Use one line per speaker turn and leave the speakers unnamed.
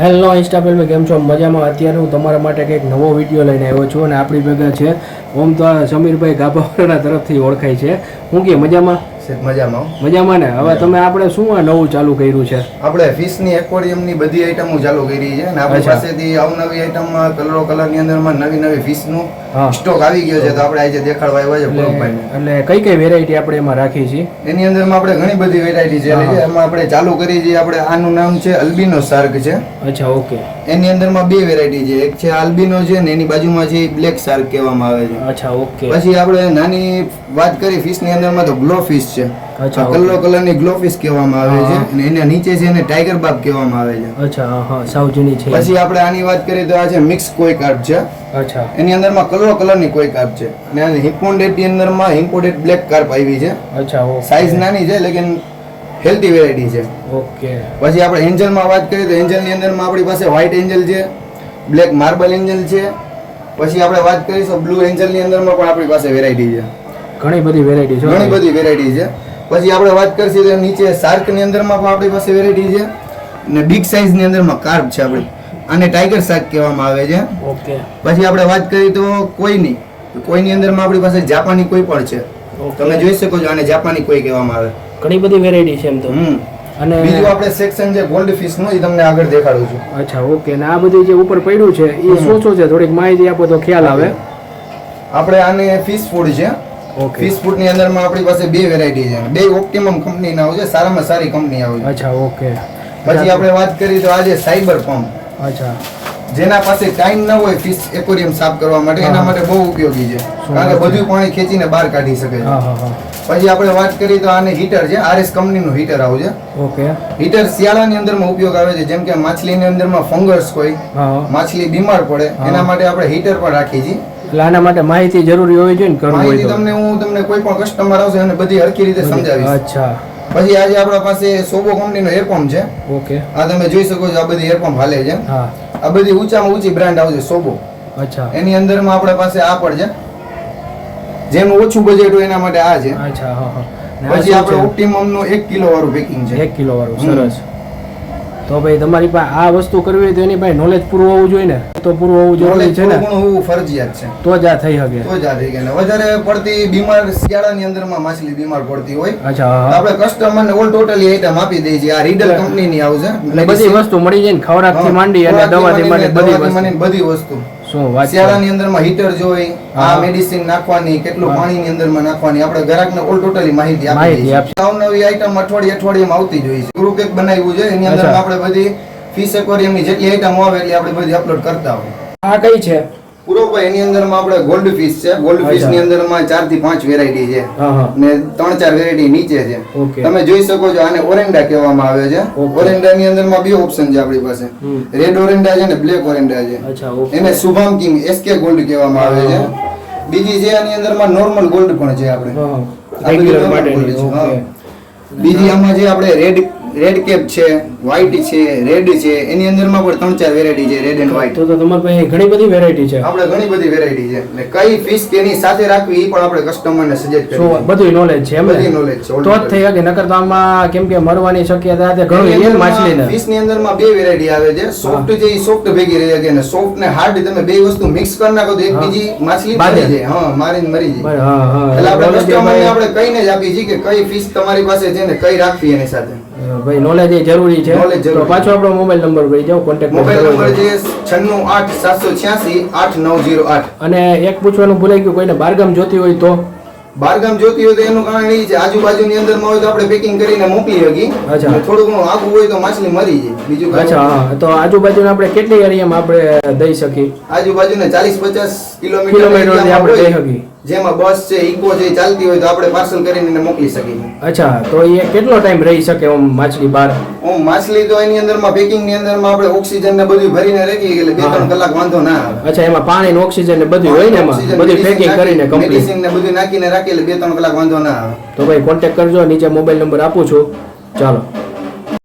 Hello ઇન્સ્ટાપેલ કેમ છો? મજામાં? અત્યારે હું તમારા માટે કંઈક નવો વીડિયો લઈને આવ્યો છું અને આપણી ભેગા છે ઓમ તો સમીરભાઈ ગાભાવાળાના તરફથી ઓળખાય છે. હું કે, મજામાં?
મજામાં.
મજામાં ને? હવે તમે આપણે શું નવું ચાલુ કર્યું છે?
આપણે ફિશની એક્વેરિયમની બધી આઈટમો ચાલુ કરી છે અને આપણી. પાસેથી અવનવી આઈટમમાં કલરો કલરની અંદરમાં નવી નવી ફિશનું સ્ટોક આવી ગયો છે તો આપણે આજે દેખાડવા આવ્યા છે
એટલે એટલે કઈ કઈ વેરાયટી આપણે એમાં રાખી છીએ
એની અંદરમાં આપણે ઘણી બધી વેરાયટી છે. એમાં આપણે ચાલુ કરી છે આપણે આનું નામ છે અલ્બિનો શાર્ક છે.
અચ્છા ઓકે.
એની અંદરમાં બે વેરાયટી છે. એક છે આલ્બિનો છે ને એની બાજુમાં છે બ્લેક શાર્ક કહેવામાં આવે છે.
અચ્છા ઓકે.
પછી આપણે નાની વાત કરી ફિશની અંદરમાં તો ગ્લો ફિશ છે. આ કલરો કલરની ગ્લો ફિશ કહેવામાં આવે છે અને એના નીચે છે એને ટાઈગર બાબ કહેવામાં આવે છે.
અચ્છા હા, સાવ જૂની છે.
પછી આપણે આની વાત કરીએ તો આ છે મિક્સ કોઈ કાર્પ છે.
અચ્છા.
એની અંદરમાં કલરો કલરની કોઈ કાર્પ છે. અને આ હિમ્પોન્ડેટની અંદરમાં હિમ્પોન્ડેટ બ્લેક કાર્પ આવી છે.
અચ્છા
સાઈઝ નાની છે લેકિન હેલ્ધી વેરાયટી છે.
ઓકે.
પછી આપણે એન્જલમાં વાત કરીએ તો એન્જલની અંદરમાં આપણી પાસે વ્હાઇટ એન્જલ છે બ્લેક માર્બલ એન્જલ છે. પછી આપણે વાત કરીશું બ્લુ એન્જલની અંદરમાં પણ આપણી પાસે વેરાયટી છે.
ઘણી બધી વેરાયટી છે.
ઘણી બધી વેરાયટી છે. પછી આપણે વાત કરીશું તો નીચે શાર્કની અંદરમાં પણ આપણી પાસે વેરાયટી છે અને બિગ સાઇઝની અંદરમાં કાર્પ છે આપણી. આને ટાઈગર શાર્ક કહેવામાં આવે છે.
ઓકે.
પછી આપણે વાત કરીએ તો કોઈની. કોઈની અંદરમાં આપણી પાસે જાપાની કોઈ પણ છે. તમે જોઈ શકો છો આને જાપાની કોઈ કહેવામાં આવે.
ઘણી બધી વેરાયટી છે એમ તો.
હમ.
અને
બીજું આપણે સેક્શન છે ગોલ્ડ ફિશનું એ તમને આગળ દેખાડું છું.
અચ્છા ઓકે. ને આ બધું જે ઉપર પડ્યું છે એ શું છે? થોડીક માહિતી આપો તો ખ્યાલ આવે.
આપણે આને ફિશ ફૂડ છે.
ઓકે.
ફિશ ફૂડની અંદરમાં આપણી પાસે બે વેરાયટી છે. બે ઓપ્ટિમમ કંપની ના આવે છે સારામાં સારી કંપની આવે
અચ્છા ઓકે.
પછી આપણે વાત કરીએ તો આજે સાયબર પંપ
અચ્છા.
જેના પાસે ટાઈમ ન હોય ફિશ એક્વેરિયમ સાફ કરવા માટે એના માટે બહુ ઉપયોગી છે. કારણ કે બધું પાણી ખેંચીને બહાર કાઢી શકે છે. પછી આપણે વાત કરીએ તો આને હીટર છે. આરએસ કંપનીનું હીટર આવે છે.
ઓકે.
હીટર શિયાળાની અંદરમાં ઉપયોગ આવે છે. જેમ કે માછલીની અંદરમાં ફંગસ હોય માછલી બીમાર પડે એના માટે આપણે હીટર પણ રાખીએ છીએ.
એટલે આના માટે માહિતી જરૂરી હોવી જોઈએ ને કરવું હોય
તમને હું તમને કોઈ પણ કસ્ટમર આવશે એને બધી હરખી રીતે સમજાવીશ.
અચ્છા.
પછી આજે આપણા પાસે સોબો કંપનીનો એરપંપ છે.
ઓકે.
આ તમે જોઈ શકો છો આ બધી એરપંપ હાલે છે.
હા.
આ બધી ઊંચામાં ઊંચી બ્રાન્ડ આવશે સોબો.
અચ્છા.
એની અંદરમાં આપણા પાસે આ પણ છે. જેનું ઓછું બજેટ હોય એના માટે આ છે.
અચ્છા હા હા.
પછી આપણે ઓપ્ટિમમનું એક કિલો વાળું પેકિંગ છે.
એક કિલો વાળું સરસ. તો ભાઈ તમારી પાસે આ વસ્તુ કરવી હોય તો એની પાસે નોલેજ પૂરું હોવું જોઈએ ને. તો પૂરું હોવું જરૂરી છે ને.
હોવું ફરજિયાત છે.
તો જ આ થઈ શકે.
તો જ આ થઈ ગયા વધારે પડતી બીમાર શિયાળાની અંદરમાં માછલી બીમાર પડતી હોય.
અચ્છા
આપણે કસ્ટમરને ઓલ ટોટલી આઈટમ આપી દઈએ છીએ. આ રીડલ કંપનીની આવશે
બધી વસ્તુ મળી જાય ને ખોરાકથી માંડી અને દવાથી માંડી બધી વસ્તુ.
બધી વસ્તુ.
શું વાત
શિયાળાની અંદરમાં હીટર જોઈ આ મેડિસિન નાખવાની કેટલું. પાણીની અંદરમાં નાખવાની આપણે ગ્રાહકને ઓલ ટોટલી માહિતી આપી. નવી આઈટમ અઠવાડિયે અઠવાડિયામાં આવતી જ હોય છે ગ્રુપ એક બનાવ્યું છે એની અંદર. આપણે બધી ફિશ એક્વેરિયમની જેટલી આઈટમ આવે એટલી આપણે બધી અપલોડ કરતા હોય
આ કઈ છે
પૂરોભાઈ એની અંદરમાં આપણે ગોલ્ડ ફિશ છે. ગોલ્ડ ફિશની
અંદર
અંદરમાં ચારથી પાંચ વેરાયટી છે. ને ત્રણ ચાર વેરાયટી નીચે છે. તમે જોઈ શકો છો આને ઓરેન્ડા કહેવામાં આવે છે. ઓરેન્ડા ની અંદરમાં બે ઓપ્શન છે આપણી પાસે. રેડ ઓરેન્ડા છે ને બ્લેક ઓરેન્ડા છે. એને શુભમ કિંગ એસકે ગોલ્ડ કહેવામાં આવે છે. બીજી છે આની અંદરમાં નોર્મલ ગોલ્ડ પણ છે આપણે. બીજી આમાં જે આપણે રેડ રેડ કેપ છે વ્હાઇટ છે રેડ છે એની અંદરમાં પણ ત્રણ ચાર વેરાયટી છે રેડ એન્ડ વ્હાઇટ
તો તમારી પાસે ઘણી બધી વેરાયટી છે.
આપણે ઘણી બધી વેરાયટી છે. એટલે કઈ ફિશ તેની સાથે રાખવી એ પણ આપણે કસ્ટમરને સજેસ્ટ કરીએ.
બધું નોલેજ છે
બધી નોલેજ છે,
તો જ થઈ શકે નકર તો આમાં કેમ કે મરવાની શક્યતા છે ઘણું એ માછલી ને
ફિશની અંદરમાં બે વેરાયટી આવે છે. સોફ્ટ છે એ સોફ્ટ ભેગી રહી શકે અને સોફ્ટ ને હાર્ડ તમે બે વસ્તુ મિક્સ કરી નાખો તો એક બીજી માછલી
બાંધે.
છે હા મારીને મરી જાય.
હા હા.
એટલે આપણે કસ્ટમરને આપણે કહીને જ આપીએ છીએ કે કઈ ફિશ તમારી પાસે છે ને કઈ રાખવી એની સાથે.
ભાઈ નોલેજ એ જરૂરી છે. તો પાછો આપણો મોબાઈલ નંબર ભાઈ જાઓ કોન્ટેક્ટ
મોબાઈલ નંબર છે છન્નું આઠ સાતસો છ્યાસી આઠ નવ જીરો આઠ.
અને એક પૂછવાનું ભૂલાઈ ગયું કોઈને બારગામ જોતી હોય તો?
બારગામ જોતી હોય તો એનું કારણ એ છે આજુબાજુની અંદરમાં હોય તો આપણે પેકિંગ કરીને મોકલી શકીએ.
અચ્છા.
થોડું ઘણું આગું હોય તો માછલી મરી જાય. બીજું
અચ્છા હા તો આજુબાજુના આપણે કેટલી એરિયામાં આપણે દઈ શકીએ?
આજુબાજુના ચાલીસ પચાસ કિલોમીટર
કિલોમીટર આપણે દઈ શકીએ.
જેમાં બસ છે ઇકો છે ચાલતી હોય તો આપણે પાર્સલ કરીને એને મોકલી શકીએ.
અચ્છા તો એ કેટલો ટાઈમ રહી શકે ઓમ માછલી બહાર?
ઓમ માછલી તો એની અંદરમાં પેકિંગની અંદરમાં આપણે ઓક્સિજન ને બધું ભરીને રાખીએ એટલે બે ત્રણ કલાક વાંધો ના આવે.
અચ્છા એમાં પાણી ને ઓક્સિજન ને બધું હોય ને એમાં? બધું પેકિંગ કરીને કમ્પ્લીટ
મેડિસિન ને બધું નાખીને રાખીએ એટલે બે ત્રણ કલાક વાંધો ના આવે.
તો ભાઈ કોન્ટેક્ટ કરજો નીચે મોબાઈલ નંબર આપું છું. ચાલો.